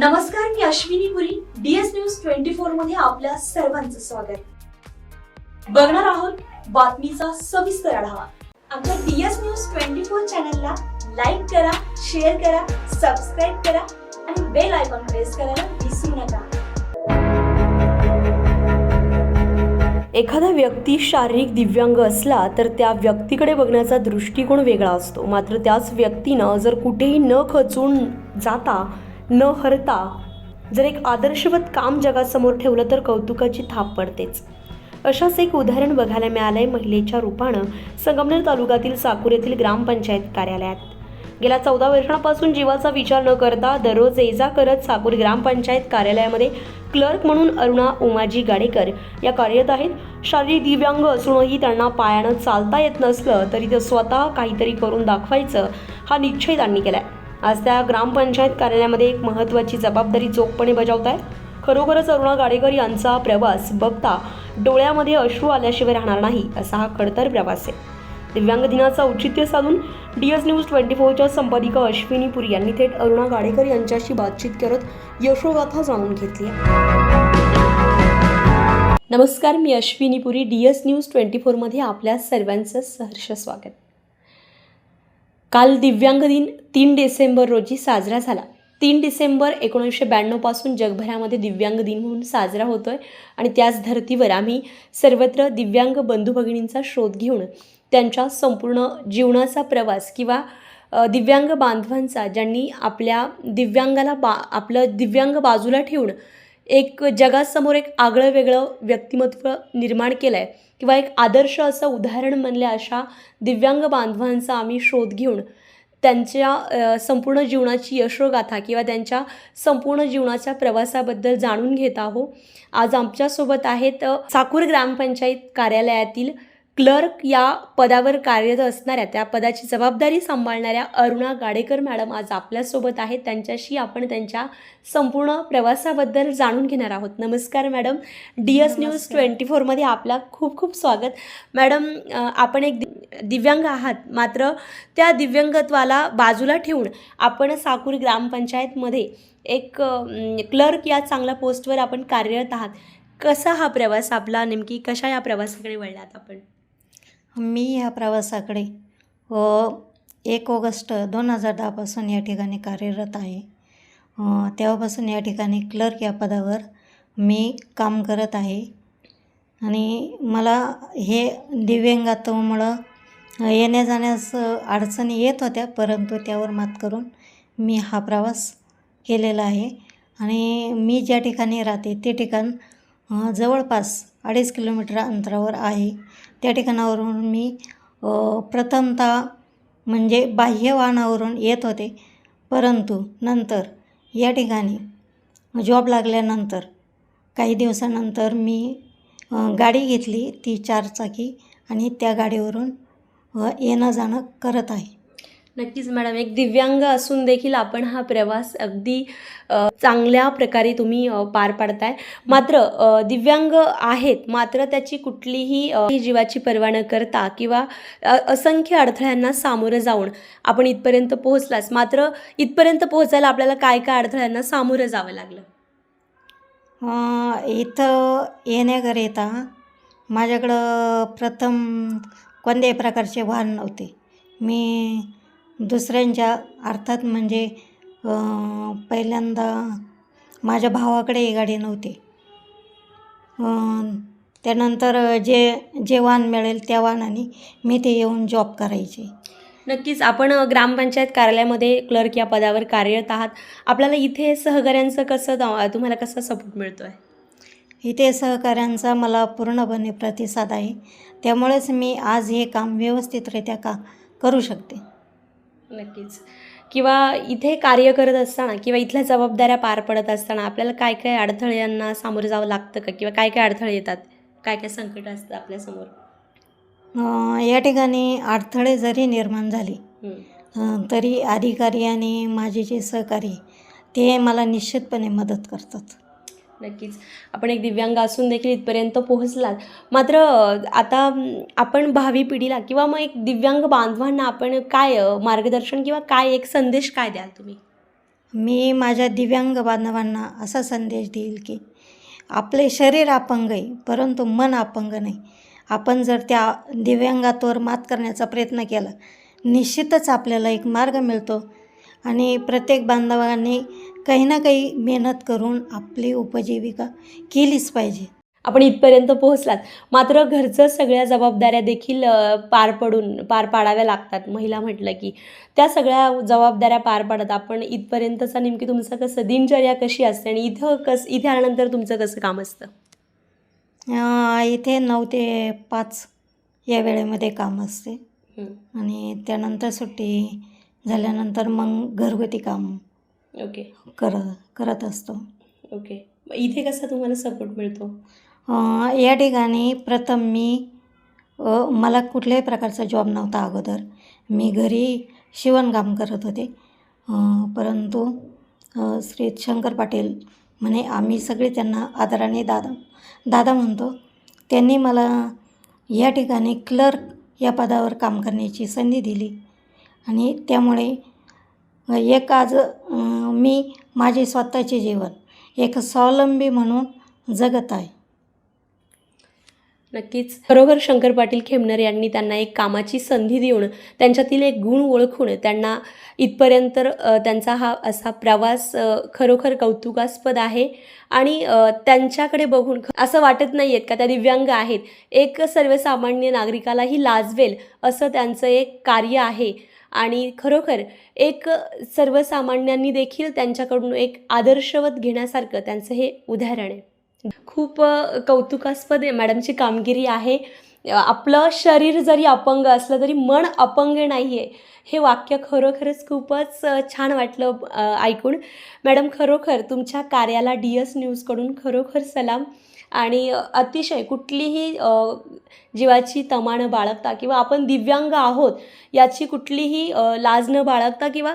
नमस्कार मी Ashwini Puri DS news twenty फोरमध्ये आपल्या सर्वांचं स्वागत. बघणार आहोत बातमीचा सविस्तर आढावा. आमच्या डीएस न्यूज ट्वेंटी फोर चॅनलला लाईक करा शेअर करा सबस्क्राईब करा आणि बेल आयकॉन प्रेस करायला विसरू नका. एखादा व्यक्ती शारीरिक दिव्यांग असला तर त्या व्यक्तीकडे बघण्याचा दृष्टिकोन वेगळा असतो. मात्र त्याच व्यक्तीनं जर कुठेही न खचून जाता न हरता जर एक आदर्शवत काम जगासमोर ठेवलं तर कौतुकाची थाप पडतेच. अशाच एक उदाहरण बघायला मिळालंय महिलेच्या रूपानं संगमनेर तालुक्यातील साकूर येथील ग्रामपंचायत कार्यालयात. गेल्या चौदा वर्षांपासून जीवाचा विचार न करता दररोज एजा करत साकूर ग्रामपंचायत कार्यालयामध्ये क्लर्क म्हणून अरुणा उमाजी गाडेकर या कार्यरत आहेत. शारीरिक दिव्यांग असूनही त्यांना पायानं चालता येत नसलं तरी ते स्वतः काहीतरी करून दाखवायचं हा निश्चय त्यांनी केला आहे आज त्या ग्रामपंचायत कार्यालयामध्ये एक महत्त्वाची जबाबदारी चोखपणे बजावत आहेत खरोखरच अरुणा गाडेकर यांचा प्रवास बघता डोळ्यामध्ये अश्रू आल्याशिवाय राहणार नाही असा हा खडतर प्रवास आहे. दिव्यांग दिनाचं औचित्य साधून डी एस न्यूज ट्वेंटी फोरच्या संपादिका अश्विनी पुरी यांनी थेट अरुणा गाडेकर यांच्याशी बातचीत करत यशोगाथा जाणून घेतली नमस्कार मी Ashwini Puri D S news twenty फोरमध्ये आपल्या सर्वांचं सहर्ष स्वागत. काल दिव्यांग दिन तीन डिसेंबर रोजी साजरा झाला. तीन डिसेंबर एकोणीसशे ब्याण्णवपासून जगभरामध्ये दिव्यांग दिन म्हणून साजरा होतो आहे आणि त्याच धर्तीवर आम्ही सर्वत्र दिव्यांग बंधू भगिनींचा शोध घेऊन त्यांच्या संपूर्ण जीवनाचा प्रवास किंवा दिव्यांग बांधवांचा ज्यांनी आपल्या दिव्यांगाला बा आपलं दिव्यांग बाजूला ठेवून एक जगासमोर एक आगळं वेगळं व्यक्तिमत्व निर्माण केलं आहे किंवा एक आदर्श असं उदाहरण म्हणल्या अशा दिव्यांग बांधवांचा आम्ही शोध घेऊन त्यांच्या संपूर्ण जीवनाची यशोगाथा किंवा त्यांच्या संपूर्ण जीवनाच्या प्रवासाबद्दल जाणून घेत आहोत. आज आमच्यासोबत आहेत साकूर ग्रामपंचायत कार्यालयातील क्लर्क या पदावर कार्यरत असणाऱ्या त्या पदाची जबाबदारी सांभाळणाऱ्या अरुणा गाडेकर मॅडम आज आपल्यासोबत आहेत. त्यांच्याशी आपण त्यांच्या संपूर्ण प्रवासाबद्दल जाणून घेणार आहोत. नमस्कार madam. D S news. Twenty फोरमध्ये आपला खूप खूप स्वागत. मॅडम आपण एक दिव्यांग आहात. मात्र त्या दिव्यांगत्वाला बाजूला ठेवून आपण साकूर ग्रामपंचायतमध्ये एक क्लर्क या चांगल्या पोस्टवर आपण कार्यरत आहात. कसा हा प्रवास आपला नेमकी कशा या प्रवासाकडे वळलात आपण? मी ह्या प्रवासाकडे एक ऑगस्ट दोन हजार दहापासून या ठिकाणी कार्यरत आहे. तेव्हापासून या ठिकाणी क्लर्क या पदावर मी काम करत आहे. आणि मला हे दिव्यांगात्वामुळं येण्या जाण्यास अडचणी येत होत्या परंतु त्यावर मात करून मी हा प्रवास केलेला आहे. आणि मी ज्या ठिकाणी राहते ते ठिकाण जवळपास अडीच किलोमीटर अंतरावर आहे. त्या ठिकाणावरून मी प्रथमतः म्हणजे बाह्य वाहनावरून येत होते. परंतु नंतर या ठिकाणी जॉब लागल्यानंतर काही दिवसानंतर मी गाडी घेतली ती चारचाकी आणि त्या गाडीवरून अ, येणं जाणं करत आहे. नक्कीच मॅडम. एक दिव्यांग असून देखील आपण हा प्रवास अगदी चांगल्या प्रकारे तुम्ही पार पाडताय. मात्र दिव्यांग आहेत मात्र त्याची कुठलीही जीवाची पर्वा न करता किंवा असंख्य अडथळ्यांना सामोरं जाऊन आपण इथपर्यंत पोहोचलाच मात्र इथपर्यंत पोहोचायला आपल्याला काय काय अडथळ्यांना सामोरं जावं लागलं? इथं येण्याकरिता माझ्याकडं प्रथम कोणत्याही प्रकारचे वाहन नव्हते. मी दुसऱ्यांच्या अर्थात म्हणजे पहिल्यांदा माझ्या भावाकडे ही गाडी नव्हती. त्यानंतर जे जे वाहन मिळेल त्या वाहनाने मी ते येऊन जॉब करायचे. नक्कीच आपण ग्रामपंचायत कार्यालयामध्ये क्लर्क या पदावर कार्यरत आहात. आपल्याला इथे सहकाऱ्यांचं कसं तुम्हाला कसा सपोर्ट मिळतो आहे इथे सहकाऱ्यांचा मला पूर्णपणे प्रतिसाद आहे. त्यामुळेच मी आज हे काम व्यवस्थितरित्या का करू शकते? नक्कीच. किंवा इथे कार्य करत असताना किंवा इथल्या जबाबदाऱ्या पार पडत असताना आपल्याला काय काय अडथळ्यांना सामोरं जावं लागतं का? किंवा काय काय अडथळे येतात? काय काय संकट असतं आपल्यासमोर या ठिकाणी अडथळे जरी निर्माण झाले हं. तरी अधिकारी आणि माझे जे सहकारी ते मला निश्चितपणे मदत करतात. नक्कीच. आपण एक दिव्यांग असून देखील इथपर्यंत पोहोचलात. मात्र आता आपण भावी पिढीला किंवा मग एक दिव्यांग बांधवांना आपण काय मार्गदर्शन किंवा काय एक संदेश काय द्याल तुम्ही? मी माझ्या दिव्यांग बांधवांना असा संदेश देईल की आपले शरीर अपंग आहे परंतु मन अपंग नाही. आपण जर त्या दिव्यांगातवर मात करण्याचा प्रयत्न केला निश्चितच आपल्याला एक मार्ग मिळतो. आणि प्रत्येक बांधवांनी काही ना काही मेहनत करून आपली उपजीविका केलीच पाहिजे. आपण इथपर्यंत पोहोचलात. मात्र घरचं सगळ्या जबाबदाऱ्या देखील पार पडून पार पाडाव्या लागतात. महिला म्हटलं की त्या सगळ्या जबाबदाऱ्या पार पाडत आपण इथपर्यंतचा नेमकी तुमचं कसं दिनचर्या कशी असते आणि इथं कस इथे आल्यानंतर तुमचं कसं काम असतं? इथे नऊ ते पाच या वेळेमध्ये काम असते. आणि त्यानंतर सुट्टी झाल्यानंतर मग घरगुती काम ओके. कर करत असतो. ओके. इथे कसा तुम्हाला सपोर्ट मिळतो? अं, या ठिकाणी प्रथम मी अ, मला कुठल्याही प्रकारचा जॉब नव्हता अगोदर. मी घरी शिवणकाम करत होते. अं, परंतु अ, श्री शंकर पाटील म्हणे आम्ही सगळे त्यांना आदराने दादा दादा म्हणतो. त्यांनी मला या ठिकाणी क्लर्क या पदावर काम करण्याची संधी दिली. आणि त्यामुळे एक आज मी माझे स्वतःचे जीवन एक स्वावलंबी म्हणून जगत आहे. नक्कीच. खरोखर शंकर पाटील खेमनर यांनी त्यांना एक कामाची संधी देऊन त्यांच्यातील एक गुण ओळखून त्यांना इथपर्यंत त्यांचा हा असा प्रवास खरोखर कौतुकास्पद आहे. आणि त्यांच्याकडे बघून असं वाटत नाही आहेत का त्या दिव्यांग आहेत. एक सर्वसामान्य नागरिकालाही लाजवेल असं त्यांचं एक कार्य आहे. आणि खरोखर एक सर्वसामान्यांनी देखील त्यांच्याकडून एक आदर्शवत घेण्यासारखं त्यांचं हे उदाहरण आहे. खूप कौतुकास्पद आहे मॅडमची कामगिरी आहे. आपलं शरीर जरी अपंग असलं तरी मन अपंग नाही आहे हे वाक्य खरोखरच खूपच छान वाटलं ऐकून. मॅडम खरोखर तुमच्या कार्याला डी एस न्यूजकडून खरोखर सलाम. आणि अतिशय कुठलीही जीवाची तमा न बाळगता किंवा आपण दिव्यांग आहोत याची कुठलीही लाज न बाळगता किंवा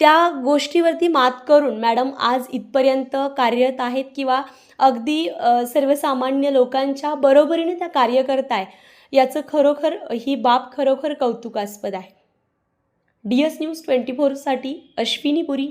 त्या गोष्टीवरती मात करून मॅडम आज इथपर्यंत कार्यरत आहेत किंवा अगदी सर्वसामान्य लोकांच्या बरोबरीने त्या कार्य करत आहे याचं खरोखर ही बाब खरोखर कौतुकास्पद आहे. डी एस न्यूज ट्वेंटी फोरसाठी अश्विनी पुरी.